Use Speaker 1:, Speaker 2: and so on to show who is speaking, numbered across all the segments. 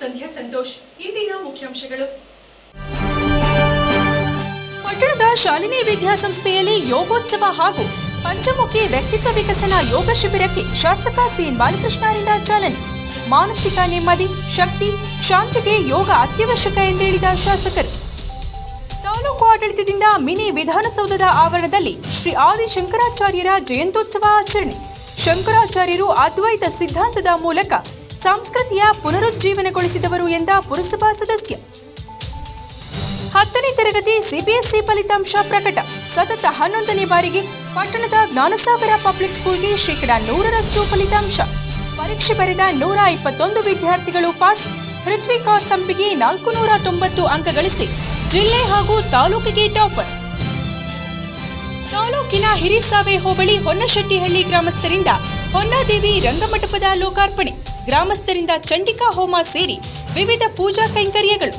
Speaker 1: ಸಂಧ್ಯಾ ಸಂತೋಷ್, ಇಂದಿನ ಮುಖ್ಯಾಂಶಗಳು. ಪಟ್ಟಣದ ಶಾಲಿನಿ ವಿದ್ಯಾಸಂಸ್ಥೆಯಲ್ಲಿ ಯೋಗೋತ್ಸವ ಹಾಗೂ ಪಂಚಮುಖಿ ವ್ಯಕ್ತಿತ್ವ ವಿಕಸನ ಯೋಗ ಶಿಬಿರಕ್ಕೆ ಶಾಸಕ ಸಿಎನ್ ಬಾಲಕೃಷ್ಣರಿಂದ ಚಾಲನೆ. ಮಾನಸಿಕ ನೆಮ್ಮದಿ, ಶಕ್ತಿ, ಶಾಂತಿಗೆ ಯೋಗ ಅತ್ಯವಶ್ಯಕ ಎಂದು ಹೇಳಿದ ಶಾಸಕರು. ತಾಲೂಕು ಆಡಳಿತದಿಂದ ಮಿನಿ ವಿಧಾನಸೌಧದ ಆವರಣದಲ್ಲಿ ಶ್ರೀ ಆದಿ ಶಂಕರಾಚಾರ್ಯರ ಜಯಂತ್ಯೋತ್ಸವ ಆಚರಣೆ. ಶಂಕರಾಚಾರ್ಯರು ಅದ್ವೈತ ಸಿದ್ಧಾಂತದ ಮೂಲಕ ಸಂಸ್ಕೃತಿಯ ಪುನರುಜ್ಜೀವನಗೊಳಿಸಿದವರು ಎಂದ ಪುರಸಭಾ ಸದಸ್ಯ. ಹತ್ತನೇ ತರಗತಿ ಸಿಬಿಎಸ್ಇ ಫಲಿತಾಂಶ ಪ್ರಕಟ. ಸತತ ಹನ್ನೊಂದನೇ ಬಾರಿಗೆ ಪಟ್ಟಣದ ಜ್ಞಾನಸಾಗರ ಪಬ್ಲಿಕ್ ಸ್ಕೂಲ್ಗೆ ಶೇಕಡಾ ನೂರರಷ್ಟು ಫಲಿತಾಂಶ. ಪರೀಕ್ಷೆ ಬರೆದ ನೂರ ಇಪ್ಪತ್ತೊಂದು ವಿದ್ಯಾರ್ಥಿಗಳು ಪಾಸ್. ಹೃತ್ವಿಕಾರ್ ಸಂಪಿಗೆ ನಾಲ್ಕು ನೂರ ತೊಂಬತ್ತು ಅಂಕ ಗಳಿಸಿ ಜಿಲ್ಲೆ ಹಾಗೂ ತಾಲೂಕಿಗೆ ಟಾಪರ್. ತಾಲೂಕಿನ ಹಿರಿಸಾವೆ ಹೋಬಳಿ ಹೊನ್ನಶೆಟ್ಟಿಹಳ್ಳಿ ಗ್ರಾಮಸ್ಥರಿಂದ ಹೊನ್ನಾದೇವಿ ರಂಗಮಂಟಪದ ಲೋಕಾರ್ಪಣೆ. ಗ್ರಾಮಸ್ಥರಿಂದ ಚಂಡಿಕಾ ಹೋಮ ಸೇರಿ ವಿವಿಧ ಪೂಜಾ ಕೈಂಕರ್ಯಗಳು.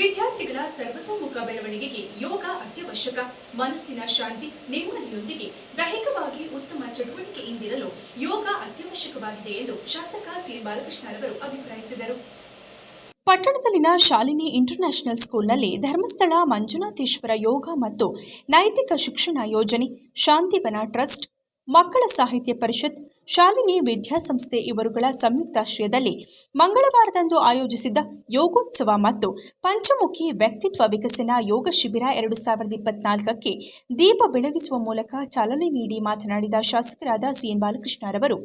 Speaker 1: ವಿದ್ಯಾರ್ಥಿಗಳ ಸರ್ವತೋಮುಖ ಬೆಳವಣಿಗೆಗೆ ಯೋಗ ಅತ್ಯವಶ್ಯಕ. ಮನಸ್ಸಿನ ಶಾಂತಿ ನೆಮ್ಮದಿಯೊಂದಿಗೆ ದೈಹಿಕವಾಗಿ ಉತ್ತಮ ಚಟುವಟಿಕೆಯಿಂದಿರಲು ಯೋಗ ಅತ್ಯವಶ್ಯಕವಾಗಿದೆ ಎಂದು ಶಾಸಕ ಸಿ. ಬಾಲಕೃಷ್ಣರವರು ಅಭಿಪ್ರಾಯಿಸಿದರು. ಪಟ್ಟಣದಲ್ಲಿನ ಶಾಲಿನಿ ಇಂಟರ್ನ್ಯಾಷನಲ್ ಸ್ಕೂಲ್ನಲ್ಲಿ ಧರ್ಮಸ್ಥಳ ಮಂಜುನಾಥೇಶ್ವರ ಯೋಗ ಮತ್ತು ನೈತಿಕ ಶಿಕ್ಷಣ ಯೋಜನೆ ಶಾಂತಿವನ ಟ್ರಸ್ಟ್, ಮಕ್ಕಳ ಸಾಹಿತ್ಯ ಪರಿಷತ್, ಶಾಲಿನಿ ವಿದ್ಯಾಸಂಸ್ಥೆ ಇವರುಗಳ ಸಂಯುಕ್ತಾಶ್ರಯದಲ್ಲಿ ಮಂಗಳವಾರದಂದು ಆಯೋಜಿಸಿದ್ದ ಯೋಗೋತ್ಸವ ಮತ್ತು ಪಂಚಮುಖಿ ವ್ಯಕ್ತಿತ್ವ ವಿಕಸನ ಯೋಗ ಶಿಬಿರ ಎರಡು ಸಾವಿರದ ಇಪ್ಪತ್ನಾಲ್ಕಕ್ಕೆ ದೀಪ ಬೆಳಗಿಸುವ ಮೂಲಕ ಚಾಲನೆ ನೀಡಿ ಮಾತನಾಡಿದ ಶಾಸಕರಾದ ಸಿಎನ್ ಬಾಲಕೃಷ್ಣರವರು,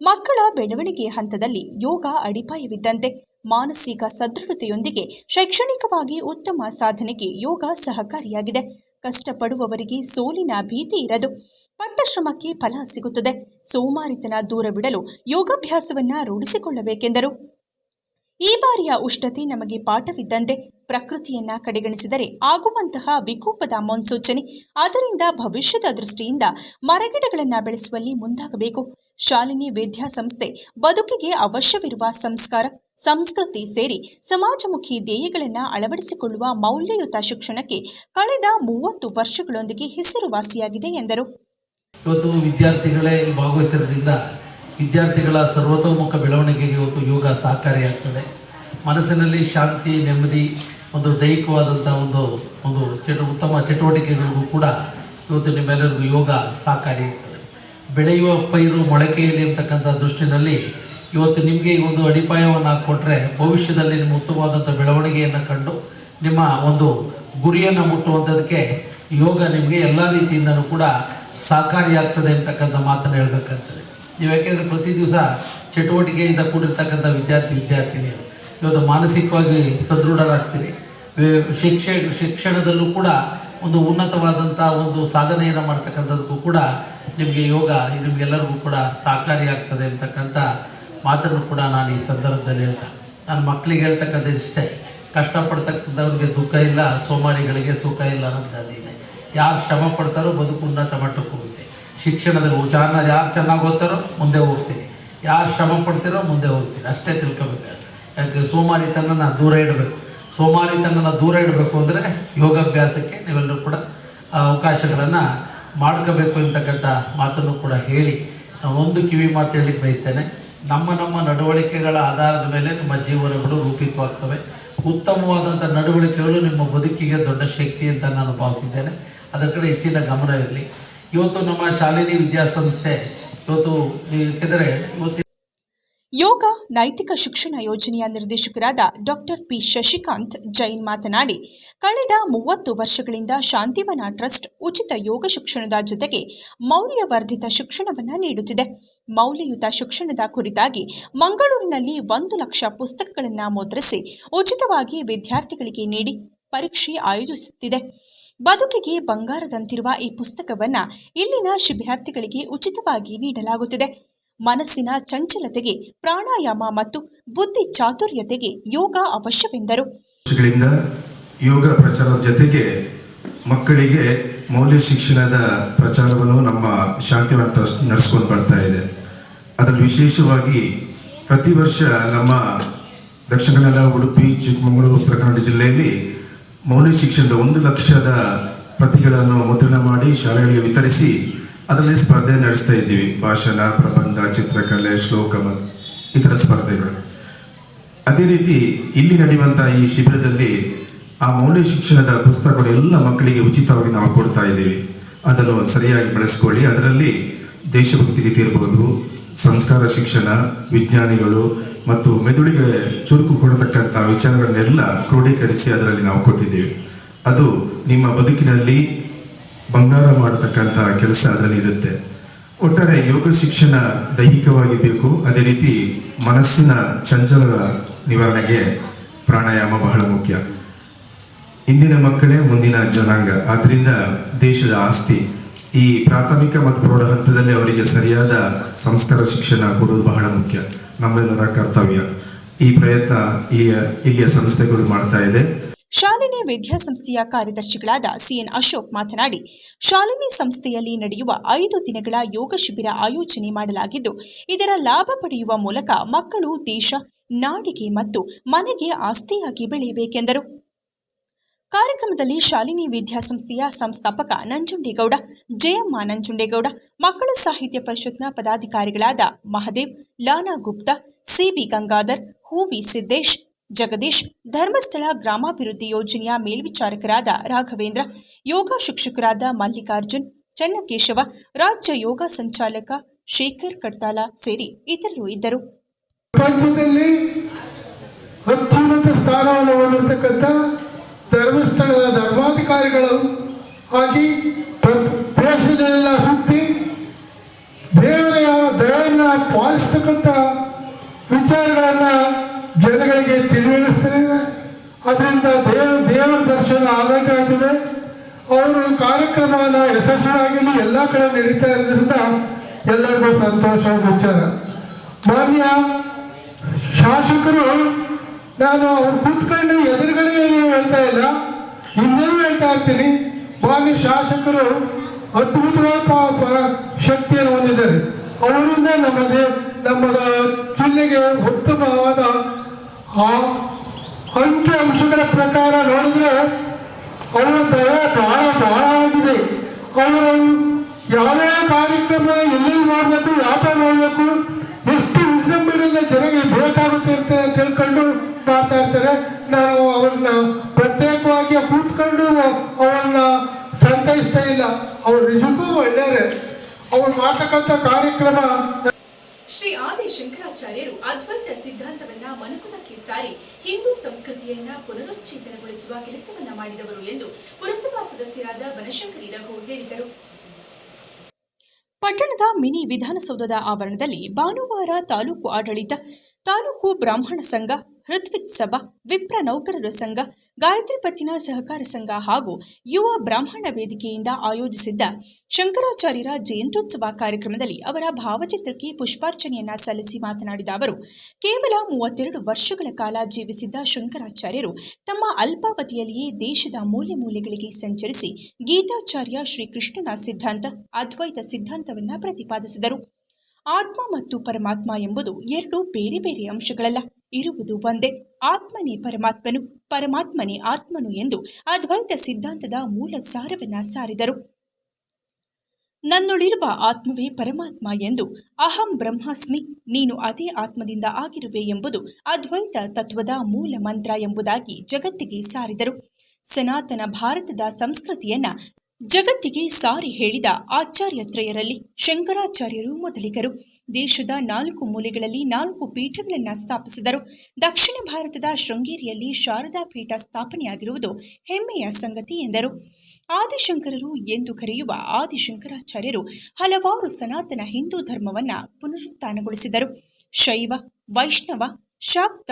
Speaker 1: ಮಕ್ಕಳ ಬೆಳವಣಿಗೆಯ ಹಂತದಲ್ಲಿ ಯೋಗ ಅಡಿಪಾಯವಿದ್ದಂತೆ ಮಾನಸಿಕ ಸದೃಢತೆಯೊಂದಿಗೆ ಶೈಕ್ಷಣಿಕವಾಗಿ ಉತ್ತಮ ಸಾಧನೆಗೆ ಯೋಗ ಸಹಕಾರಿಯಾಗಿದೆ. ಕಷ್ಟಪಡುವವರಿಗೆ ಸೋಲಿನ ಭೀತಿ ಇರದು. ಪಟ್ಟಶ್ರಮಕ್ಕೆ ಫಲ ಸಿಗುತ್ತದೆ. ಸೋಮಾರಿತನ ದೂರವಿಡಲು ಯೋಗಾಭ್ಯಾಸವನ್ನ ರೂಢಿಸಿಕೊಳ್ಳಬೇಕೆಂದರು. ಈ ಬಾರಿಯ ಉಷ್ಣತೆ ನಮಗೆ ಪಾಠವಿದ್ದಂತೆ. ಪ್ರಕೃತಿಯನ್ನ ಕಡೆಗಣಿಸಿದರೆ ಆಗುವಂತಹ ವಿಕೋಪದ ಮುನ್ಸೂಚನೆ. ಅದರಿಂದ ಭವಿಷ್ಯದ ದೃಷ್ಟಿಯಿಂದ ಮರಗಿಡಗಳನ್ನು ಬೆಳೆಸುವಲ್ಲಿ ಮುಂದಾಗಬೇಕು. ಶಾಲಿನಿ ವಿದ್ಯಾಸಂಸ್ಥೆ ಬದುಕಿಗೆ ಅವಶ್ಯವಿರುವ ಸಂಸ್ಕಾರ. ಸಂಸ್ಕೃತಿ ಸೇರಿ ಸಮಾಜಮುಖಿ ಧ್ಯೇಯಗಳನ್ನು ಅಳವಡಿಸಿಕೊಳ್ಳುವ ಮೌಲ್ಯಯುತ ಶಿಕ್ಷಣಕ್ಕೆ ಕಳೆದ ಮೂವತ್ತು ವರ್ಷಗಳೊಂದಿಗೆ ಹೆಸರುವಾಸಿಯಾಗಿದೆ ಎಂದರು.
Speaker 2: ಇವತ್ತು ವಿದ್ಯಾರ್ಥಿಗಳೇ ಭಾಗವಹಿಸಿರೋದ್ರಿಂದ ವಿದ್ಯಾರ್ಥಿಗಳ ಸರ್ವತೋಮುಖ ಬೆಳವಣಿಗೆಗೆ ಇವತ್ತು ಯೋಗ ಸಹಕಾರಿಯಾಗ್ತದೆ. ಮನಸ್ಸಿನಲ್ಲಿ ಶಾಂತಿ, ನೆಮ್ಮದಿ, ಒಂದು ದೈಹಿಕವಾದಂಥ ಒಂದು ಒಂದು ಚಟ, ಉತ್ತಮ ಚಟುವಟಿಕೆಗಳಿಗೂ ಕೂಡ ಇವತ್ತು ನಿಮ್ಮೆಲ್ಲರಿಗೂ ಯೋಗ ಸಹಕಾರಿಯಾಗ್ತದೆ. ಬೆಳೆಯುವ ಪೈರು ಮೊಳಕೆಯಲ್ಲಿ ಇರ್ತಕ್ಕಂಥ ದೃಷ್ಟಿನಲ್ಲಿ ಇವತ್ತು ನಿಮಗೆ ಒಂದು ಅಡಿಪಾಯವನ್ನು ಹಾಕ್ಕೊಟ್ರೆ ಭವಿಷ್ಯದಲ್ಲಿ ನಿಮ್ಮ ಉತ್ತಮವಾದಂಥ ಬೆಳವಣಿಗೆಯನ್ನು ಕಂಡು ನಿಮ್ಮ ಒಂದು ಗುರಿಯನ್ನು ಮುಟ್ಟುವಂಥದ್ದಕ್ಕೆ ಯೋಗ ನಿಮಗೆ ಎಲ್ಲ ರೀತಿಯಿಂದನೂ ಕೂಡ ಸಹಕಾರಿಯಾಗ್ತದೆ ಅಂತಕ್ಕಂಥ ಮಾತನ್ನು ಹೇಳಬೇಕಂತೇಳಿ. ನೀವು ಯಾಕೆಂದರೆ ಪ್ರತಿ ದಿವಸ ಚಟುವಟಿಕೆಯಿಂದ ಕೂಡಿರ್ತಕ್ಕಂಥ ವಿದ್ಯಾರ್ಥಿ, ವಿದ್ಯಾರ್ಥಿನಿಯರು, ಇವತ್ತು ಮಾನಸಿಕವಾಗಿ ಸದೃಢರಾಗ್ತೀರಿ. ಶಿಕ್ಷೆ ಶಿಕ್ಷ, ಶಿಕ್ಷಣದಲ್ಲೂ ಕೂಡ ಒಂದು ಉನ್ನತವಾದಂಥ ಒಂದು ಸಾಧನೆಯನ್ನು ಮಾಡ್ತಕ್ಕಂಥದ್ದಕ್ಕೂ ಕೂಡ ನಿಮಗೆ ಯೋಗ ನಿಮಗೆಲ್ಲರಿಗೂ ಕೂಡ ಸಹಕಾರಿಯಾಗ್ತದೆ ಅಂತಕ್ಕಂಥ ಮಾತನ್ನು ಕೂಡ ನಾನು ಈ ಸಂದರ್ಭದಲ್ಲಿ ಹೇಳ್ತಾ ನನ್ನ ಮಕ್ಕಳಿಗೆ ಹೇಳ್ತಕ್ಕಂಥ ಇಷ್ಟೇ. ಕಷ್ಟಪಡ್ತಕ್ಕಂಥವ್ರಿಗೆ ದುಃಖ ಇಲ್ಲ, ಸೋಮಾರಿಗಳಿಗೆ ಸುಖ ಇಲ್ಲ ಅನ್ನೋದು ಯಾರು ಶ್ರಮ ಪಡ್ತಾರೋ ಬದುಕು ಉನ್ನತ ಮಟ್ಟಕ್ಕೆ ಹೋಗುತ್ತೆ. ಶಿಕ್ಷಣದಲ್ಲಿ ಉಚಾರಣ ಯಾರು ಚೆನ್ನಾಗಿ ಓದ್ತಾರೋ ಮುಂದೆ ಹೋಗ್ತೀನಿ. ಯಾರು ಶ್ರಮ ಪಡ್ತೀರೋ ಮುಂದೆ ಹೋಗ್ತೀನಿ. ಅಷ್ಟೇ ತಿಳ್ಕೊಬೇಕು. ಯಾಕೆ ನಾನು ದೂರ ಇಡಬೇಕು. ಸೋಮಾರಿತನ ದೂರ ಇಡಬೇಕು ಅಂದರೆ ಯೋಗಾಭ್ಯಾಸಕ್ಕೆ ನೀವೆಲ್ಲರೂ ಕೂಡ ಅವಕಾಶಗಳನ್ನು ಮಾಡ್ಕೋಬೇಕು ಅಂತಕ್ಕಂಥ ಮಾತನ್ನು ಕೂಡ ಹೇಳಿ. ಒಂದು ಕಿವಿ ಮಾತು ಹೇಳಿಕ್ಕೆ ಬಯಸ್ತೇನೆ. ನಮ್ಮ ನಮ್ಮ ನಡವಳಿಕೆಗಳ ಆಧಾರದ ಮೇಲೆ ನಿಮ್ಮ ಜೀವನಗಳು ರೂಪಿತವಾಗ್ತವೆ. ಉತ್ತಮವಾದಂಥ ನಡವಳಿಕೆಗಳು ನಿಮ್ಮ ಬದುಕಿಗೆ ದೊಡ್ಡ ಶಕ್ತಿ ಅಂತ ನಾನು ಭಾವಿಸಿದ್ದೇನೆ. ಅದರ ಕಡೆ ಹೆಚ್ಚಿನ ಗಮನ ಇರಲಿ. ಇವತ್ತು ನಮ್ಮ ಶಾಲಿನಿ ವಿದ್ಯಾಸಂಸ್ಥೆ, ಇವತ್ತು ಏಕೆಂದರೆ ಇವತ್ತು
Speaker 1: ಯೋಗ, ನೈತಿಕ ಶಿಕ್ಷಣ ಯೋಜನೆಯ ನಿರ್ದೇಶಕರಾದ ಡಾಕ್ಟರ್ ಪಿ ಶಶಿಕಾಂತ್ ಜೈನ್ ಮಾತನಾಡಿ, ಕಳೆದ ಮೂವತ್ತು ವರ್ಷಗಳಿಂದ ಶಾಂತಿವನ ಟ್ರಸ್ಟ್ ಉಚಿತ ಯೋಗ ಶಿಕ್ಷಣದ ಜೊತೆಗೆ ಮೌಲ್ಯವರ್ಧಿತ ಶಿಕ್ಷಣವನ್ನು ನೀಡುತ್ತಿದೆ. ಮೌಲ್ಯಯುತ ಶಿಕ್ಷಣದ ಕುರಿತಾಗಿ ಮಂಗಳೂರಿನಲ್ಲಿ ಒಂದು ಲಕ್ಷ ಪುಸ್ತಕಗಳನ್ನು ಮುದ್ರಿಸಿ ಉಚಿತವಾಗಿ ವಿದ್ಯಾರ್ಥಿಗಳಿಗೆ ನೀಡಿ ಪರೀಕ್ಷೆ ಆಯೋಜಿಸುತ್ತಿದೆ. ಬದುಕಿಗೆ ಬಂಗಾರದಂತಿರುವ ಈ ಪುಸ್ತಕವನ್ನು ಇಲ್ಲಿನ ಶಿಬಿರಾರ್ಥಿಗಳಿಗೆ ಉಚಿತವಾಗಿ ನೀಡಲಾಗುತ್ತಿದೆ. ಮನಸ್ಸಿನ ಚಂಚಲತೆಗೆ, ಪ್ರಾಣಾಯಾಮ ಮತ್ತು ಬುದ್ಧಿ ಚಾತುರ್ಯತೆಗೆ ಯೋಗ ಅವಶ್ಯವೆಂದರು.
Speaker 3: ಯೋಗ ಪ್ರಚಾರದ ಜೊತೆಗೆ ಮಕ್ಕಳಿಗೆ ಮೌಲ್ಯ ಶಿಕ್ಷಣದ ಪ್ರಚಾರವನ್ನು ನಮ್ಮ ಶಾಂತಿವಂತ ನಡೆಸ್ಕೊಂಡು ಬರ್ತಾ ಇದೆ. ಅದರಲ್ಲಿ ವಿಶೇಷವಾಗಿ ಪ್ರತಿ ವರ್ಷ ನಮ್ಮ ದಕ್ಷಿಣ ಕನ್ನಡ, ಉಡುಪಿ, ಚಿಕ್ಕಮಗಳೂರು, ಉತ್ತರ ಕನ್ನಡ ಜಿಲ್ಲೆಯಲ್ಲಿ ಮೌಲ್ಯ ಶಿಕ್ಷಣದ ಒಂದು ಲಕ್ಷದ ಪ್ರತಿಗಳನ್ನು ಮುದ್ರಣ ಮಾಡಿ ಶಾಲೆಗಳಿಗೆ ವಿತರಿಸಿ ಅದರಲ್ಲಿ ಸ್ಪರ್ಧೆ ನಡೆಸ್ತಾ ಇದ್ದೀವಿ. ಭಾಷಣ, ಪ್ರಬಂಧ, ಚಿತ್ರಕಲೆ, ಶ್ಲೋಕ ಮತ್ತು ಇತರ ಸ್ಪರ್ಧೆಗಳು. ಅದೇ ರೀತಿ ಇಲ್ಲಿ ನಡೆಯುವಂತಹ ಈ ಶಿಬಿರದಲ್ಲಿ ಆ ಮೌಲ್ಯ ಶಿಕ್ಷಣದ ಪುಸ್ತಕಗಳು ಎಲ್ಲ ಮಕ್ಕಳಿಗೆ ಉಚಿತವಾಗಿ ನಾವು ಕೊಡ್ತಾ ಇದ್ದೀವಿ. ಅದನ್ನು ಸರಿಯಾಗಿ ಬಳಸ್ಕೊಳ್ಳಿ. ಅದರಲ್ಲಿ ದೇಶಭಕ್ತಿ ಗೀತೆ ಇರ್ಬೋದು ಸಂಸ್ಕಾರ ಶಿಕ್ಷಣ, ವಿಜ್ಞಾನಿಗಳು ಮತ್ತು ಮೆದುಳಿಗೆ ಚುರುಕು ಕೊಡತಕ್ಕಂಥ ವಿಚಾರಗಳನ್ನೆಲ್ಲ ಕ್ರೋಢೀಕರಿಸಿ ಅದರಲ್ಲಿ ನಾವು ಕೊಟ್ಟಿದ್ದೀವಿ. ಅದು ನಿಮ್ಮ ಬದುಕಿನಲ್ಲಿ ಬಂಗಾರ ಮಾಡತಕ್ಕಂಥ ಕೆಲಸ ಅದರಲ್ಲಿ ಇರುತ್ತೆ. ಒಟ್ಟಾರೆ ಯೋಗ ಶಿಕ್ಷಣ ದೈಹಿಕವಾಗಿ ಬೇಕು ಅದೇ ರೀತಿ ಮನಸ್ಸಿನ ಚಂಚಲ ನಿವಾರಣೆಗೆ ಪ್ರಾಣಾಯಾಮ ಬಹಳ ಮುಖ್ಯ. ಇಂದಿನ ಮಕ್ಕಳೇ ಮುಂದಿನ ಜನಾಂಗ. ಆದ್ರಿಂದ ದೇಶದ ಆಸ್ತಿ. ಈ ಪ್ರಾಥಮಿಕ ಮತ್ತು ಪ್ರೌಢ ಹಂತದಲ್ಲಿ ಅವರಿಗೆ ಸರಿಯಾದ ಸಂಸ್ಕಾರ ಶಿಕ್ಷಣ ಕೊಡುವುದು ಬಹಳ ಮುಖ್ಯ. ನಮ್ಮೆಲ್ಲರ ಕರ್ತವ್ಯ. ಈ ಪ್ರಯತ್ನ ಈ ಇಲ್ಲಿಯ ಸಂಸ್ಥೆಗಳು ಮಾಡ್ತಾ ಇದೆ.
Speaker 1: ಶಾಲಿನಿ ವಿದ್ಯಾಸಂಸ್ಥೆಯ ಕಾರ್ಯದರ್ಶಿಗಳಾದ ಸಿಎನ್ ಅಶೋಕ್ ಮಾತನಾಡಿ ಶಾಲಿನಿ ಸಂಸ್ಥೆಯಲ್ಲಿ ನಡೆಯುವ ಐದು ದಿನಗಳ ಯೋಗ ಶಿಬಿರ ಆಯೋಜನೆ ಮಾಡಲಾಗಿದ್ದು, ಇದರ ಲಾಭ ಪಡೆಯುವ ಮೂಲಕ ಮಕ್ಕಳು ದೇಶ, ನಾಡಿಗೆ ಮತ್ತು ಮನೆಗೆ ಆಸ್ತಿಯಾಗಿ ಬೆಳೆಯಬೇಕೆಂದರು. ಕಾರ್ಯಕ್ರಮದಲ್ಲಿ ಶಾಲಿನಿ ವಿದ್ಯಾಸಂಸ್ಥೆಯ ಸಂಸ್ಥಾಪಕ ನಂಜುಂಡೇಗೌಡ, ಜಯಮ್ಮ ನಂಜುಂಡೇಗೌಡ, ಮಕ್ಕಳ ಸಾಹಿತ್ಯ ಪರಿಷತ್ನ ಪದಾಧಿಕಾರಿಗಳಾದ ಮಹದೇವ್, ಲಾನಾ ಗುಪ್ತಾ ಸಿಬಿ ಗಂಗಾಧರ್ ಹೂವಿ ಸಿದ್ದೇಶ್ ಜಗದೀಶ್, ಧರ್ಮಸ್ಥಳ ಗ್ರಾಮಾಭಿವೃದ್ಧಿ ಯೋಜನೆಯ ಮೇಲ್ವಿಚಾರಕರಾದ ರಾಘವೇಂದ್ರ, ಯೋಗ ಶಿಕ್ಷಕರಾದ ಮಲ್ಲಿಕಾರ್ಜುನ್, ಚನ್ನಕೇಶವ, ರಾಜ್ಯ ಯೋಗ ಸಂಚಾಲಕ ಶೇಖರ್ ಕಡ್ತಾಲ ಸೇರಿ ಇತರರು ಇದ್ದರು.
Speaker 4: ಪ್ರಪಂಚದಲ್ಲಿ ಅತ್ಯುನ್ನತ ಸ್ಥಾನವನ್ನು ಹೊಂದಿರತಕ್ಕಂಥ ಧರ್ಮಸ್ಥಳದ ಧರ್ಮಾಧಿಕಾರಿಗಳು ಆಗಿ ದೇಶದಲ್ಲೆಲ್ಲ ಸುತ್ತಿ ದೇವರ ದಯವನ್ನು ಪಾಲಿಸ್ತಕ್ಕಂಥ ವಿಚಾರಗಳನ್ನ ಜನಗಳಿಗೆ ತಿಳಿಸ್ತಾರೆ ಅದರಿಂದ ದೇವ, ದೇವರ ದರ್ಶನ ಆದಂಗೆ ಆಗ್ತದೆ ಅವರು ಕಾರ್ಯಕ್ರಮನ ಯಶಸ್ವಿಯಾಗಿ ಎಲ್ಲ ಕಡೆ ನಡೀತಾ ಇರೋದ್ರಿಂದ ಎಲ್ಲರಿಗೂ ಸಂತೋಷ ವಿಚಾರ ಮಾನ್ಯ ಶಾಸಕರು, ನಾನು ಅವ್ರು ಕೂತ್ಕೊಂಡು ಎದುರುಗಡೆ ಏನು ಹೇಳ್ತಾ ಇಲ್ಲ ಇನ್ನೇನು ಹೇಳ್ತಾ ಇರ್ತೀನಿ. ಮಾನ್ಯ ಶಾಸಕರು ಅದ್ಭುತವಾದ ಶಕ್ತಿಯನ್ನು ಹೊಂದಿದ್ದಾರೆ. ಅವರಿಂದ ನಮಗೆ ನಮ್ಮ ಜಿಲ್ಲೆಗೆ ಉತ್ತಮವಾದ ಆ ಅಂಕಿ ಅಂಶಗಳ ಪ್ರಕಾರ ನೋಡಿದ್ರೆ ಅವರ ದಯ ಬಹಳ ಬಹಳ ಆಗಿದೆ. ಅವರು ಯಾವ್ಯಾವ ಕಾರ್ಯಕ್ರಮ ಎಲ್ಲಿ ಮಾಡಬೇಕು ಯಾವ ಮಾಡಬೇಕು, ಎಷ್ಟು ವಿಜೃಂಭಣೆಯಿಂದ ಜನರಿಗೆ ಬೇಕಾಗುತ್ತೆ ಅಂತ ತಿಳ್ಕೊಂಡು ಮಾಡ್ತಾ ಇರ್ತಾರೆ. ನಾನು ಅವ್ರನ್ನ ಪ್ರತ್ಯೇಕವಾಗಿ ಕೂತ್ಕೊಂಡು ಅವ್ರನ್ನ ಸಂತೈಸ್ತಾ ಇಲ್ಲ. ಅವ್ರು ನಿಜಕ್ಕೂ ಒಳ್ಳೆಯವರೇ. ಅವ್ರು ಮಾಡ್ತಕ್ಕಂಥ ಕಾರ್ಯಕ್ರಮ
Speaker 1: ಸಿದ್ಧಾಂತವನ್ನ ಮನುಕುಲಕ್ಕೆ ಸಾರಿ ಹಿಂದೂ ಸಂಸ್ಕೃತಿಯನ್ನ ಪುನರುಶ್ಚೇತನಗೊಳಿಸುವ ಕೆಲಸವನ್ನ ಮಾಡಿದವರು ಎಂದು ಪುರಸಭಾ ಸದಸ್ಯರಾದ ಬನಶಂಕರಿ ರಘು ಹೇಳಿದರು. ಪಟ್ಟಣದ ಮಿನಿ ವಿಧಾನಸೌಧದ ಆವರಣದಲ್ಲಿ ಭಾನುವಾರ ತಾಲೂಕು ಆಡಳಿತ, ತಾಲೂಕು ಬ್ರಾಹ್ಮಣ ಸಂಘ ಹೃದ್ವಿತ್ ಸಭಾ, ವಿಪ್ರ ನೌಕರರ ಸಂಘ, ಗಾಯತ್ರಿ ಪತ್ತಿನ ಸಹಕಾರ ಸಂಘ ಹಾಗೂ ಯುವ ಬ್ರಾಹ್ಮಣ ವೇದಿಕೆಯಿಂದ ಆಯೋಜಿಸಿದ್ದ ಶಂಕರಾಚಾರ್ಯರ ಜಯಂತ್ಯುತ್ಸವ ಕಾರ್ಯಕ್ರಮದಲ್ಲಿ ಅವರ ಭಾವಚಿತ್ರಕ್ಕೆ ಪುಷ್ಪಾರ್ಚನೆಯನ್ನ ಸಲ್ಲಿಸಿ ಮಾತನಾಡಿದ ಅವರು, ಕೇವಲ ಮೂವತ್ತೆರಡು ವರ್ಷಗಳ ಕಾಲ ಜೀವಿಸಿದ್ದ ಶಂಕರಾಚಾರ್ಯರು ತಮ್ಮ ಅಲ್ಪಾವಧಿಯಲ್ಲಿಯೇ ದೇಶದ ಮೂಲೆ ಮೂಲೆಗಳಿಗೆ ಸಂಚರಿಸಿ ಗೀತಾಚಾರ್ಯ ಶ್ರೀಕೃಷ್ಣನ ಸಿದ್ಧಾಂತ, ಅದ್ವೈತ ಸಿದ್ಧಾಂತವನ್ನ ಪ್ರತಿಪಾದಿಸಿದರು. ಆತ್ಮ ಮತ್ತು ಪರಮಾತ್ಮ ಎಂಬುದು ಎರಡು ಬೇರೆ ಬೇರೆ ಅಂಶಗಳಲ್ಲ. ಇರುವುದು ಒಂದೇ. ಆತ್ಮನೇ ಪರಮಾತ್ಮನು, ಪರಮಾತ್ಮನೇ ಆತ್ಮನು ಎಂದು ಅದ್ವೈತ ಸಿದ್ಧಾಂತದ ಮೂಲ ಸಾರವನ್ನ ಸಾರಿದರು. ನನ್ನೊಳಿರುವ ಆತ್ಮವೇ ಪರಮಾತ್ಮ ಎಂದು ಅಹಂ ಬ್ರಹ್ಮಾಸ್ಮಿ, ನೀನು ಅದೇ ಆತ್ಮದಿಂದ ಆಗಿರುವೆ ಎಂಬುದು ಅದ್ವೈತ ತತ್ವದ ಮೂಲ ಮಂತ್ರ ಎಂಬುದಾಗಿ ಜಗತ್ತಿಗೆ ಸಾರಿದರು. ಸನಾತನ ಭಾರತದ ಸಂಸ್ಕೃತಿಯನ್ನ ಜಗತ್ತಿಗೆ ಸಾರಿ ಹೇಳಿದ ಆಚಾರ್ಯತ್ರಯರಲ್ಲಿ ಶಂಕರಾಚಾರ್ಯರು ಮೊದಲಿಗರು. ದೇಶದ ನಾಲ್ಕು ಮೂಲೆಗಳಲ್ಲಿ ನಾಲ್ಕು ಪೀಠಗಳನ್ನು ಸ್ಥಾಪಿಸಿದರು. ದಕ್ಷಿಣ ಭಾರತದ ಶೃಂಗೇರಿಯಲ್ಲಿ ಶಾರದಾ ಪೀಠ ಸ್ಥಾಪನೆಯಾಗಿರುವುದು ಹೆಮ್ಮೆಯ ಸಂಗತಿ ಎಂದರು. ಆದಿಶಂಕರರು ಎಂದು ಕರೆಯುವ ಆದಿಶಂಕರಾಚಾರ್ಯರು ಹಲವಾರು ಸನಾತನ ಹಿಂದೂ ಧರ್ಮವನ್ನು ಪುನರುತ್ಥಾನಗೊಳಿಸಿದರು. ಶೈವ, ವೈಷ್ಣವ, ಶಾಕ್ತ,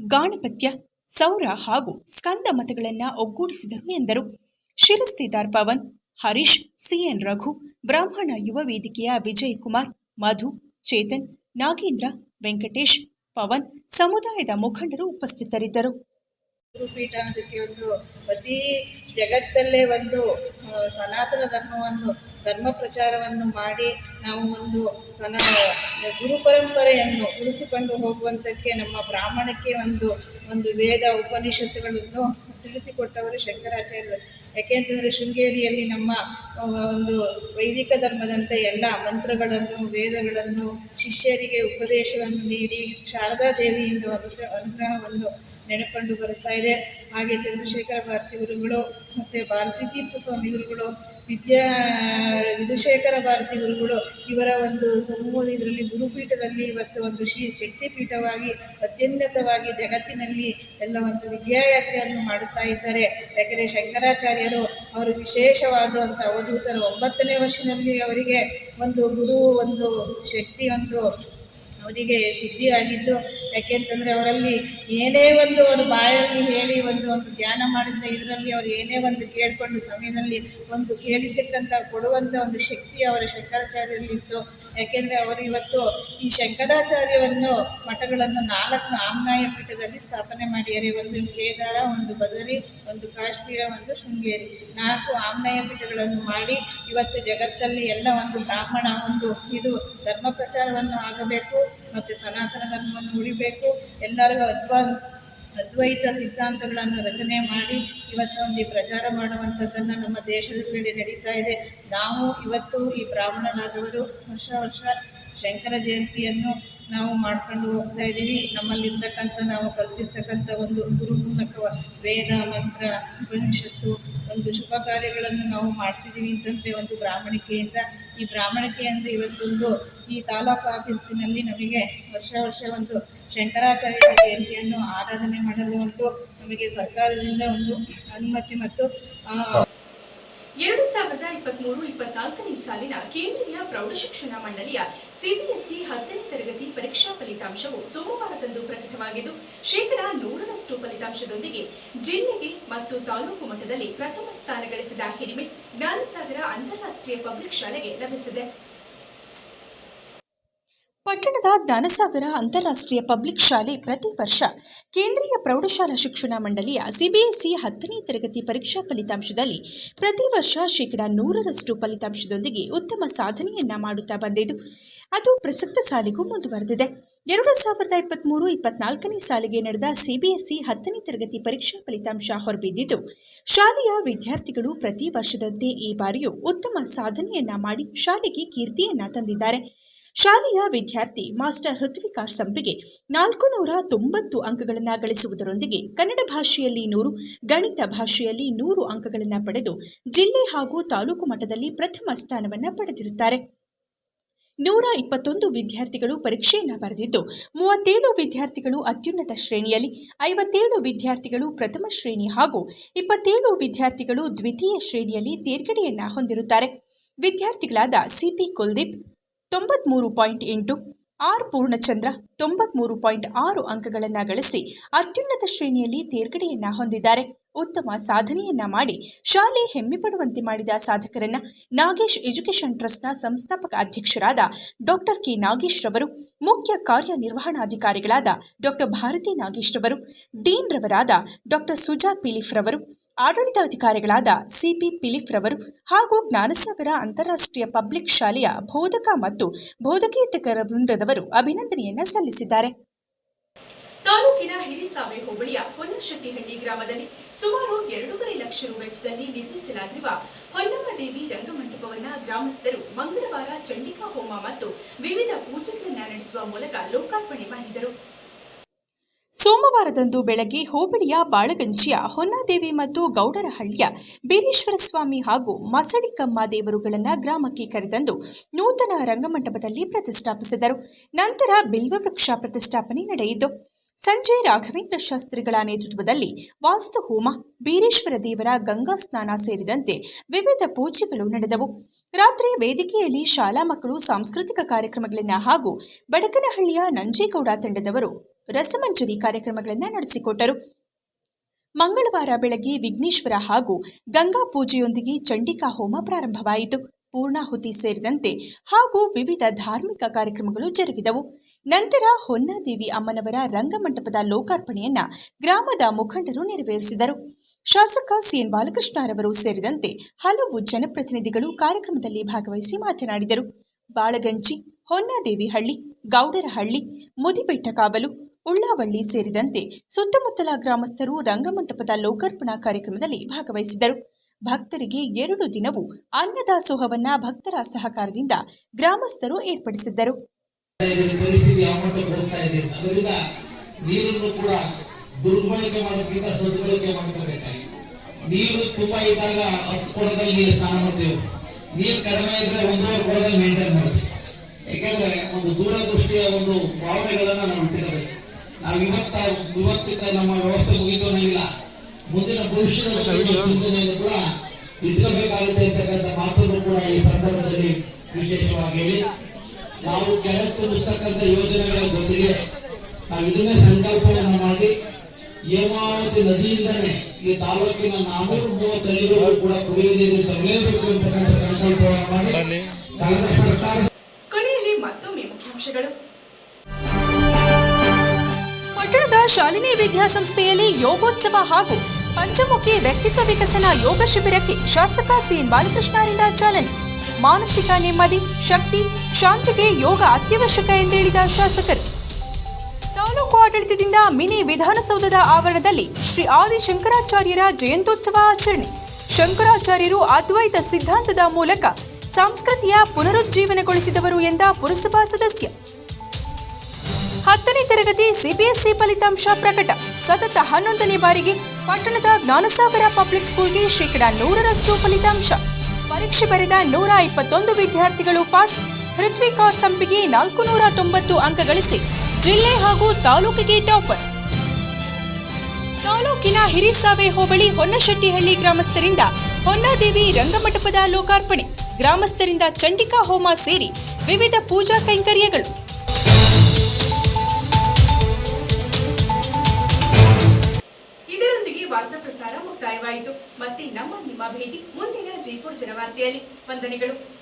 Speaker 1: ಗಾಣಪತ್ಯ, ಸೌರ ಹಾಗೂ ಸ್ಕಂದ ಮತಗಳನ್ನು ಒಗ್ಗೂಡಿಸಿದರು ಎಂದರು. ಶಿರಸ್ತಿದಾರ್ ಪವನ್, ಹರೀಶ್, ಸಿಎನ್ ರಘು, ಬ್ರಾಹ್ಮಣ ಯುವ ವೇದಿಕೆಯ ವಿಜಯ್ ಕುಮಾರ್ ಮಧು, ಚೇತನ್, ನಾಗೇಂದ್ರ, ವೆಂಕಟೇಶ್, ಪವನ್ ಸಮುದಾಯದ ಮುಖಂಡರು ಉಪಸ್ಥಿತರಿದ್ದರು.
Speaker 5: ಗುರುಪೀಠ ಅನ್ನೋದಕ್ಕೆ ಒಂದು ಅತಿ ಜಗತ್ತಲ್ಲೇ ಒಂದು ಸನಾತನ ಧರ್ಮವನ್ನು, ಧರ್ಮ ಪ್ರಚಾರವನ್ನು ಮಾಡಿ ನಾವು ಒಂದು ಸನ, ಗುರು ಪರಂಪರೆಯನ್ನು ಉಳಿಸಿಕೊಂಡು ಹೋಗುವಂತಕ್ಕೆ ನಮ್ಮ ಬ್ರಾಹ್ಮಣಕ್ಕೆ ಒಂದು ಒಂದು ವೇದ ಉಪನಿಷತ್ತುಗಳನ್ನು ತಿಳಿಸಿಕೊಟ್ಟವರು ಶಂಕರಾಚಾರ್ಯರು. ಯಾಕೆಂತಂದರೆ ಶೃಂಗೇರಿಯಲ್ಲಿ ನಮ್ಮ ಒಂದು ವೈದಿಕ ಧರ್ಮದಂತೆ ಎಲ್ಲ ಮಂತ್ರಗಳನ್ನು, ವೇದಗಳನ್ನು, ಶಿಷ್ಯರಿಗೆ ಉಪದೇಶವನ್ನು ನೀಡಿ ಶಾರದಾ ದೇವಿಯಿಂದ ಅನುಗ್ರಹ, ಅನುಗ್ರಹವನ್ನು ನೆನಕೊಂಡು ಬರುತ್ತಾ ಇದೆ. ಹಾಗೆ ಚಂದ್ರಶೇಖರ ಭಾರತಿ ಗುರುಗಳು ಮತ್ತು ಭಾರತೀ ತೀರ್ಥ ಸ್ವಾಮಿ ಗುರುಗಳು ವಿದ್ಯಾ, ವಿಧುಶೇಖರ ಭಾರತಿ ಗುರುಗಳು ಇವರ ಒಂದು ಸಮೂಹ ಇದರಲ್ಲಿ ಗುರುಪೀಠದಲ್ಲಿ ಇವತ್ತು ಒಂದು ಶ್ರೀ ಶಕ್ತಿಪೀಠವಾಗಿ ಅತ್ಯುನ್ನತವಾಗಿ ಜಗತ್ತಿನಲ್ಲಿ ಎಲ್ಲ ಒಂದು ವಿಜಯಯಾತ್ರೆಯನ್ನು ಮಾಡುತ್ತಾ ಇದ್ದಾರೆ. ಯಾಕೆಂದರೆ ಶಂಕರಾಚಾರ್ಯರು ಅವರು ವಿಶೇಷವಾದಂಥ ಅವಧೂತರು ಒಂಬತ್ತನೇ ವರ್ಷದಲ್ಲಿ ಅವರಿಗೆ ಒಂದು ಗುರು, ಒಂದು ಶಕ್ತಿ, ಒಂದು ಅವರಿಗೆ ಸಿದ್ಧಿಯಾಗಿದ್ದು, ಯಾಕೆಂತಂದರೆ ಅವರಲ್ಲಿ ಏನೇ ಒಂದು ಅವರು ಬಾಯಲ್ಲಿ ಹೇಳಿ ಒಂದು ಒಂದು ಧ್ಯಾನ ಮಾಡಿದ ಇದರಲ್ಲಿ ಅವರು ಏನೇ ಒಂದು ಕೇಳಿಕೊಂಡು ಸಮಯದಲ್ಲಿ ಒಂದು ಕೇಳಿದ್ದಕ್ಕಂತ ಕೊಡುವಂಥ ಒಂದು ಶಕ್ತಿ ಅವರ ಶಂಕರಾಚಾರ್ಯರಲ್ಲಿತ್ತು. ಯಾಕೆಂದರೆ ಅವರು ಇವತ್ತು ಈ ಶಂಕರಾಚಾರ್ಯವನ್ನು ಮಠಗಳನ್ನು ನಾಲ್ಕು ಆಮ್ನಾಯ ಪೀಠದಲ್ಲಿ ಸ್ಥಾಪನೆ ಮಾಡಿದ್ದಾರೆ. ಒಂದು ಕೇದಾರ, ಒಂದು ಬದರಿ, ಒಂದು ಕಾಶ್ಮೀರ, ಒಂದು ಶೃಂಗೇರಿ. ನಾಲ್ಕು ಆಮ್ನಾಯ ಪೀಠಗಳನ್ನು ಮಾಡಿ ಇವತ್ತು ಜಗತ್ತಲ್ಲಿ ಎಲ್ಲ ಒಂದು ಬ್ರಾಹ್ಮಣ, ಒಂದು ಇದು ಧರ್ಮ ಪ್ರಚಾರವನ್ನು ಆಗಬೇಕು, ಮತ್ತು ಸನಾತನ ಧರ್ಮವನ್ನು ಉಳಿಬೇಕು, ಎಲ್ಲರಿಗೂ ಅದ್ವಾ ಅದ್ವೈತ ಸಿದ್ಧಾಂತಗಳನ್ನು ರಚನೆ ಮಾಡಿ ಇವತ್ತೊಂದು ಈ ಪ್ರಚಾರ ಮಾಡುವಂಥದ್ದನ್ನು ನಮ್ಮ ದೇಶದ ಮೇಲೆ ನಡೀತಾ ಇದೆ. ನಾವು ಇವತ್ತು ಈ ಬ್ರಾಹ್ಮಣರಾದವರು ವರ್ಷ ವರ್ಷ ಶಂಕರ ಜಯಂತಿಯನ್ನು ನಾವು ಮಾಡ್ಕೊಂಡು ಹೋಗ್ತಾ ಇದ್ದೀವಿ. ನಮ್ಮಲ್ಲಿರ್ತಕ್ಕಂಥ ನಾವು ಕಲ್ತಿರ್ತಕ್ಕಂಥ ಒಂದು ಗುರು ಮೂಲಕ ವೇದ, ಮಂತ್ರ, ಉಪನಿಷತ್ತು ಒಂದು ಶುಭ ಕಾರ್ಯಗಳನ್ನು ನಾವು ಮಾಡ್ತಿದ್ದೀವಿ ಅಂತಂದರೆ ಒಂದು ಬ್ರಾಹ್ಮಣಿಕೆಯಿಂದ. ಈ ಬ್ರಾಹ್ಮಣಿಕೆಯಿಂದ ಇವತ್ತೊಂದು ಈ ತಾಲೂಕು ಆಫೀಸಿನಲ್ಲಿ ನಮಗೆ ವರ್ಷ ವರ್ಷ ಒಂದು ಶಂಕರಾಚಾರ್ಯ ಜಯಂತಿಯನ್ನು ಆರಾಧನೆ ಮಾಡಲು ಒಂದು ನಮಗೆ ಸರ್ಕಾರದಿಂದ ಒಂದು ಅನುಮತಿ ಮತ್ತು
Speaker 1: ಎರಡು ಸಾವಿರದ ಇಪ್ಪತ್ಮೂರು ಇಪ್ಪತ್ನಾಲ್ಕನೇ ಸಾಲಿನ ಕೇಂದ್ರೀಯ ಪ್ರೌಢಶಿಕ್ಷಣ ಮಂಡಳಿಯ ಸಿಬಿಎಸ್ಇ ಹತ್ತನೇ ತರಗತಿ ಪರೀಕ್ಷಾ ಫಲಿತಾಂಶವು ಸೋಮವಾರದಂದು ಪ್ರಕಟವಾಗಿದ್ದು, ಶೇಕಡಾ ನೂರರಷ್ಟು ಫಲಿತಾಂಶದೊಂದಿಗೆ ಜಿಲ್ಲೆಗೆ ಮತ್ತು ತಾಲೂಕು ಮಟ್ಟದಲ್ಲಿ ಪ್ರಥಮ ಸ್ಥಾನ ಗಳಿಸಿದ ಹಿರಿಮೆ ಜ್ಞಾನಸಾಗರ ಅಂತಾರಾಷ್ಟ್ರೀಯ ಪಬ್ಲಿಕ್ ಶಾಲೆಗೆ ಲಭಿಸಿದೆ. ಪಟ್ಟಣದ ಜ್ಞಾನಸಾಗರ ಅಂತಾರಾಷ್ಟ್ರೀಯ ಪಬ್ಲಿಕ್ ಶಾಲೆ ಪ್ರತಿ ವರ್ಷ ಕೇಂದ್ರೀಯ ಪ್ರೌಢಶಾಲಾ ಶಿಕ್ಷಣ ಮಂಡಳಿಯ ಸಿಬಿಎಸ್ಇ ಹತ್ತನೇ ತರಗತಿ ಪರೀಕ್ಷಾ ಫಲಿತಾಂಶದಲ್ಲಿ ಪ್ರತಿ ವರ್ಷ ಶೇಕಡಾ ನೂರರಷ್ಟು ಫಲಿತಾಂಶದೊಂದಿಗೆ ಉತ್ತಮ ಸಾಧನೆಯನ್ನ ಮಾಡುತ್ತಾ ಬಂದಿದ್ದು, ಅದು ಪ್ರಸಕ್ತ ಸಾಲಿಗೂ ಮುಂದುವರೆದಿದೆ. ಎರಡು ಸಾವಿರದ ಇಪ್ಪತ್ತ್ಮೂರು ಇಪ್ಪತ್ನಾಲ್ಕನೇ ಸಾಲಿಗೆ ನಡೆದ ಸಿಬಿಎಸ್ಇ ಹತ್ತನೇ ತರಗತಿ ಪರೀಕ್ಷಾ ಫಲಿತಾಂಶ ಹೊರಬಿದ್ದಿದ್ದು, ಶಾಲೆಯ ವಿದ್ಯಾರ್ಥಿಗಳು ಪ್ರತಿ ವರ್ಷದಂತೆ ಈ ಬಾರಿಯೂ ಉತ್ತಮ ಸಾಧನೆಯನ್ನ ಮಾಡಿ ಶಾಲೆಗೆ ಕೀರ್ತಿಯನ್ನ ತಂದಿದ್ದಾರೆ. ಶಾಲೆಯ ವಿದ್ಯಾರ್ಥಿ ಮಾಸ್ಟರ್ ಹೃತ್ವಿಕಾ ಸಂಪಿಗೆ ನಾಲ್ಕು ನೂರ ತೊಂಬತ್ತು ಅಂಕಗಳನ್ನು ಗಳಿಸುವುದರೊಂದಿಗೆ ಕನ್ನಡ ಭಾಷೆಯಲ್ಲಿ ನೂರು, ಗಣಿತ ಭಾಷೆಯಲ್ಲಿ ನೂರು ಅಂಕಗಳನ್ನು ಪಡೆದು ಜಿಲ್ಲೆ ಹಾಗೂ ತಾಲೂಕು ಮಟ್ಟದಲ್ಲಿ ಪ್ರಥಮ ಸ್ಥಾನವನ್ನು ಪಡೆದಿರುತ್ತಾರೆ. ನೂರ ಇಪ್ಪತ್ತೊಂದು ವಿದ್ಯಾರ್ಥಿಗಳು ಪರೀಕ್ಷೆಯನ್ನು ಬರೆದಿದ್ದು, ಮೂವತ್ತೇಳು ವಿದ್ಯಾರ್ಥಿಗಳು ಅತ್ಯುನ್ನತ ಶ್ರೇಣಿಯಲ್ಲಿ, ಐವತ್ತೇಳು ವಿದ್ಯಾರ್ಥಿಗಳು ಪ್ರಥಮ ಶ್ರೇಣಿ ಹಾಗೂ ಇಪ್ಪತ್ತೇಳು ವಿದ್ಯಾರ್ಥಿಗಳು ದ್ವಿತೀಯ ಶ್ರೇಣಿಯಲ್ಲಿ ತೇರ್ಗಡೆಯನ್ನು ಹೊಂದಿರುತ್ತಾರೆ. ವಿದ್ಯಾರ್ಥಿಗಳಾದ ಸಿಪಿ ಕುಲ್ದೀಪ್ ತೊಂಬತ್ಮೂರು ಪಾಯಿಂಟ್ ಎಂಟು, ಆರ್ ಪೂರ್ಣಚಂದ್ರ ತೊಂಬತ್ಮೂರು ಪಾಯಿಂಟ್ ಆರು ಅಂಕಗಳನ್ನು ಗಳಿಸಿ ಅತ್ಯುನ್ನತ ಶ್ರೇಣಿಯಲ್ಲಿ ತೇರ್ಗಡೆಯನ್ನ ಹೊಂದಿದ್ದಾರೆ. ಉತ್ತಮ ಸಾಧನೆಯನ್ನ ಮಾಡಿ ಶಾಲೆ ಹೆಮ್ಮೆ ಪಡುವಂತೆ ಮಾಡಿದ ಸಾಧಕರನ್ನ ನಾಗೇಶ್ ಎಜುಕೇಷನ್ ಟ್ರಸ್ಟ್ನ ಸಂಸ್ಥಾಪಕ ಅಧ್ಯಕ್ಷರಾದ ಡಾಕ್ಟರ್ ಕೆ ನಾಗೇಶ್ ರವರು, ಮುಖ್ಯ ಕಾರ್ಯನಿರ್ವಹಣಾಧಿಕಾರಿಗಳಾದ ಡಾಕ್ಟರ್ ಭಾರತಿ ನಾಗೇಶ್ ರವರು, ಡೀನ್ ರವರಾದ ಡಾಕ್ಟರ್ ಸುಜಾ ಪಿಲಿಫ್ ರವರು ಆಡಳಿತಾಧಿಕಾರಿಗಳಾದ ಸಿಪಿ ಪಿಲಿಫ್ ರವರು ಹಾಗೂ ಜ್ಞಾನಸಾಗರ ಅಂತಾರಾಷ್ಟ್ರೀಯ ಪಬ್ಲಿಕ್ ಶಾಲೆಯ ಬೋಧಕ ಮತ್ತು ಬೋಧಕೇತರ ವೃಂದದವರು ಅಭಿನಂದನೆಯನ್ನು ಸಲ್ಲಿಸಿದ್ದಾರೆ. ತಾಲೂಕಿನ ಹಿರಿಸಾವೆ ಹೋಬಳಿಯ ಹೊನ್ನಶೆಟ್ಟಿಹಳ್ಳಿ ಗ್ರಾಮದಲ್ಲಿ ಸುಮಾರು ಎರಡೂವರೆ ಲಕ್ಷ ರು ವೆಚ್ಚದಲ್ಲಿ ನಿರ್ಮಿಸಲಾಗಿರುವ ಹೊನ್ನಮ್ಮ ದೇವಿ ರಂಗಮಂಟಪವನ್ನ ಗ್ರಾಮಸ್ಥರು ಮಂಗಳವಾರ ಚಂಡಿಕಾ ಹೋಮ ಮತ್ತು ವಿವಿಧ ಪೂಜೆಗಳನ್ನು ನಡೆಸುವ ಮೂಲಕ ಲೋಕಾರ್ಪಣೆ ಮಾಡಿದರು. ಸೋಮವಾರದಂದು ಬೆಳಗ್ಗೆ ಹೋಬಳಿಯ ಬಾಳಗಂಜಿಯ ಹೊನ್ನಾದೇವಿ ಮತ್ತು ಗೌಡರಹಳ್ಳಿಯ ಬೀರೇಶ್ವರ ಸ್ವಾಮಿ ಹಾಗೂ ಮಸಳಿಕಮ್ಮ ದೇವರುಗಳನ್ನು ಗ್ರಾಮಕ್ಕೆ ಕರೆತಂದು ನೂತನ ರಂಗಮಂಟಪದಲ್ಲಿ ಪ್ರತಿಷ್ಠಾಪಿಸಿದರು. ನಂತರ ಬಿಲ್ವವೃಕ್ಷ ಪ್ರತಿಷ್ಠಾಪನೆ ನಡೆಯಿತು. ಸಂಜೆ ರಾಘವೇಂದ್ರ ಶಾಸ್ತ್ರಿಗಳ ನೇತೃತ್ವದಲ್ಲಿ ವಾಸ್ತು ಹೋಮ, ಬೀರೇಶ್ವರ ದೇವರ ಗಂಗಾ ಸ್ನಾನ ಸೇರಿದಂತೆ ವಿವಿಧ ಪೂಜೆಗಳು ನಡೆದವು. ರಾತ್ರಿ ವೇದಿಕೆಯಲ್ಲಿ ಶಾಲಾ ಮಕ್ಕಳು ಸಾಂಸ್ಕೃತಿಕ ಕಾರ್ಯಕ್ರಮಗಳನ್ನು ಹಾಗೂ ಬಡಕನಹಳ್ಳಿಯ ನಂಜೇಗೌಡ ತಂಡದವರು ರಸಮಂಜರಿ ಕಾರ್ಯಕ್ರಮಗಳನ್ನು ನಡೆಸಿಕೊಟ್ಟರು. ಮಂಗಳವಾರ ಬೆಳಗ್ಗೆ ವಿಘ್ನೇಶ್ವರ ಹಾಗೂ ಗಂಗಾ ಪೂಜೆಯೊಂದಿಗೆ ಚಂಡಿಕಾ ಹೋಮ ಪ್ರಾರಂಭವಾಯಿತು. ಪೂರ್ಣಾಹುತಿ ಸೇರಿದಂತೆ ಹಾಗೂ ವಿವಿಧ ಧಾರ್ಮಿಕ ಕಾರ್ಯಕ್ರಮಗಳು ಜರುಗಿದವು. ನಂತರ ಹೊನ್ನಾದೇವಿ ಅಮ್ಮನವರ ರಂಗಮಂಟಪದ ಲೋಕಾರ್ಪಣೆಯನ್ನ ಗ್ರಾಮದ ಮುಖಂಡರು ನೆರವೇರಿಸಿದರು. ಶಾಸಕ ಸಿಎನ್ ಬಾಲಕೃಷ್ಣರವರು ಸೇರಿದಂತೆ ಹಲವು ಜನಪ್ರತಿನಿಧಿಗಳು ಕಾರ್ಯಕ್ರಮದಲ್ಲಿ ಭಾಗವಹಿಸಿ ಮಾತನಾಡಿದರು. ಬಾಳಗಂಜಿ ಹೊನ್ನಾದೇವಿ ಹಳ್ಳಿ ಗೌಡರಹಳ್ಳಿ ಮುದಿಬೆಟ್ಟಕಾವಲು ಉಳ್ಳಾವಳ್ಳಿ ಸೇರಿದಂತೆ ಸುತ್ತಮುತ್ತಲ ಗ್ರಾಮಸ್ಥರು ರಂಗಮಂಟಪದ ಲೋಕಾರ್ಪಣಾ ಕಾರ್ಯಕ್ರಮದಲ್ಲಿ ಭಾಗವಹಿಸಿದರು ಭಕ್ತರಿಗೆ ಎರಡು ದಿನವೂ ಅನ್ನದಾಸೋಹವನ್ನ ಭಕ್ತರ ಸಹಕಾರದಿಂದ ಗ್ರಾಮಸ್ಥರು ಏರ್ಪಡಿಸಿದ್ದರು.
Speaker 2: ನೀರು ತುಂಬಾ ಇದ್ದಾಗ ಹತ್ತು ಕೊಡದಲ್ಲಿ ಸ್ನಾನ ಮಾಡ್ತೇವೆ. ನೀರು ಕಡಿಮೆ ಇದ್ರೆ ಒಂದೂವರೆ ಕೊಡದಲ್ಲಿ ಮೇಂಟೈನ್ ಮಾಡ್ತೀವಿ. ಯಾಕೆಂದ್ರೆ ಒಂದು ದೂರದೃಷ್ಟಿಯ ಒಂದು ಭಾವನೆಗಳನ್ನ ನಾವು ಇಟ್ಕೋಬೇಕು ನಾವು ಇವತ್ತ ಇವತ್ತಿನ ನಮ್ಮ ವ್ಯವಸ್ಥೆ ಮುಗಿತು ಅನ್ನಂಗಿಲ್ಲ ಮುಂದಿನ ಭವಿಷ್ಯದ ಚಿಂತನೆಯನ್ನು ಕೂಡ ಇಟ್ಕೋಬೇಕಾಗುತ್ತೆ ಅಂತಕ್ಕಂಥ ಮಾತನ್ನು ಕೂಡ ಈ ಸಂದರ್ಭದಲ್ಲಿ ವಿಶೇಷವಾಗಿ ಹೇಳಿ. ನಾವು ಕೆಳಕ್ಕೆ ತುಂಬಿಸ್ತಕ್ಕಂಥ ಯೋಜನೆಗಳ ಜೊತೆಗೆ ನಾವು ಇದನ್ನೇ ಸಂಕಲ್ಪವನ್ನು ಮಾಡಿ ಹೇಮಾವತಿ ನದಿಯಿಂದನೇ ಈ ತಾಲೂಕಿನ ನಾನೂರು ಮೂವತ್ತು ಕೂಡ ಕುಡಿಯುವ ನೀರು ತರಲೇಬೇಕು ಅಂತಕ್ಕಂಥ ಸಂಕಲ್ಪವನ್ನು ಮಾಡಿ ಕಳೆದ ಸರ್ಕಾರ
Speaker 1: ಶಾಲಿನಿ ವಿದ್ಯಾಸಂಸ್ಥೆಯಲ್ಲಿ ಯೋಗೋತ್ಸವ ಹಾಗೂ ಪಂಚಮುಖಿ ವ್ಯಕ್ತಿತ್ವ ವಿಕಸನ ಯೋಗ ಶಿಬಿರಕ್ಕೆ ಶಾಸಕ ಸಿಎನ್ ಬಾಲಕೃಷ್ಣರಿಂದ ಚಾಲನೆ. ಮಾನಸಿಕ ನೆಮ್ಮದಿ, ಶಕ್ತಿ, ಶಾಂತಿಗೆ ಯೋಗ ಅತ್ಯವಶ್ಯಕ ಎಂದು ಹೇಳಿದ ಶಾಸಕರು. ತಾಲೂಕು ಆಡಳಿತದಿಂದ ಮಿನಿ ವಿಧಾನಸೌಧದ ಆವರಣದಲ್ಲಿ ಶ್ರೀ ಆದಿ ಶಂಕರಾಚಾರ್ಯರ ಜಯಂತ್ಯೋತ್ಸವ ಆಚರಣೆ. ಶಂಕರಾಚಾರ್ಯರು ಅದ್ವೈತ ಸಿದ್ಧಾಂತದ ಮೂಲಕ ಸಂಸ್ಕೃತಿಯ ಪುನರುಜ್ಜೀವನಗೊಳಿಸಿದವರು ಎಂದ ಪುರಸಭಾ ಸದಸ್ಯ. ಹತ್ತನೇ ತರಗತಿ ಸಿಬಿಎಸ್ಇ ಫಲಿತಾಂಶ ಪ್ರಕಟ. ಸತತ ಹನ್ನೊಂದನೇ ಬಾರಿಗೆ ಪಟ್ಟಣದ ಜ್ಞಾನಸಾಗರ ಪಬ್ಲಿಕ್ ಸ್ಕೂಲ್ಗೆ ಶೇಕಡಾ ನೂರರಷ್ಟು ಫಲಿತಾಂಶ. ಪರೀಕ್ಷೆ ಬರೆದ ನೂರ ಇಪ್ಪತ್ತೊಂದು ವಿದ್ಯಾರ್ಥಿಗಳು ಪಾಸ್. ಹೃತ್ವಿಕಾರ್ ಸಂಪಿಗೆ ನಾಲ್ಕು ನೂರ ತೊಂಬತ್ತು ಅಂಕ ಗಳಿಸಿ ಜಿಲ್ಲೆ ಹಾಗೂ ತಾಲೂಕಿಗೆ ಟಾಪರ್ ತಾಲೂಕಿನ ಹಿರಿಸಾವೆ ಹೋಬಳಿ ಹೊನ್ನಶೆಟ್ಟಿಹಳ್ಳಿ ಗ್ರಾಮಸ್ಥರಿಂದ ಹೊನ್ನಾದೇವಿ ರಂಗಮಂಟಪದ ಲೋಕಾರ್ಪಣೆ. ಗ್ರಾಮಸ್ಥರಿಂದ ಚಂಡಿಕಾ ಹೋಮ ಸೇರಿ ವಿವಿಧ ಪೂಜಾ ಕೈಂಕರ್ಯಗಳು. ಮುಕ್ತಾಯವಾಯಿತು ಮತ್ತೆ ನಮ್ಮ ನಿಮ್ಮ ಭೇಟಿ ಮುಂದಿನ ಜೈಪುರ್ ಜನವಾರ್ತೆಯಲ್ಲಿ. ವಂದನೆಗಳು.